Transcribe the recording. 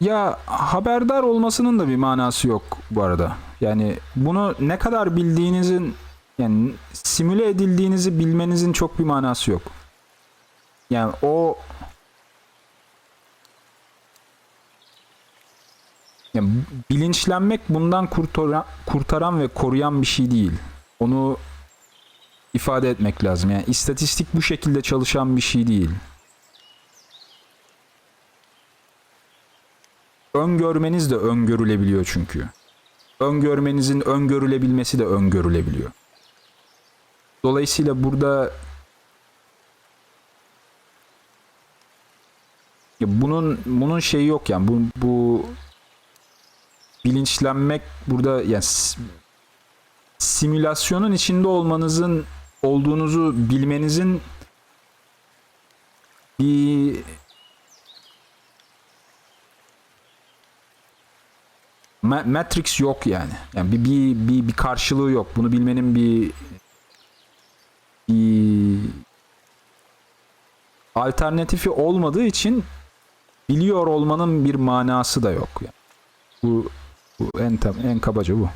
Ya haberdar olmasının da bir manası yok bu arada. Yani bunu ne kadar bildiğinizin yani simüle edildiğinizi bilmenizin çok bir manası yok. Yani o yani bilinçlenmek bundan kurtaran, kurtaran ve koruyan bir şey değil. Onu ifade etmek lazım. Yani istatistik bu şekilde çalışan bir şey değil. Öngörmeniz de öngörülebiliyor çünkü. Öngörmenizin öngörülebilmesi de öngörülebiliyor. Dolayısıyla burada ya bunun bunun şeyi yok yani bu bu bilinçlenmek burada yani simülasyonun içinde olmanızın olduğunuzu bilmenizin bir Ma- Matrix yok yani. Yani bir, bir bir bir karşılığı yok. Bunu bilmenin bir bir alternatifi olmadığı için biliyor olmanın bir manası da yok yani. Bu, bu en en kabaca bu.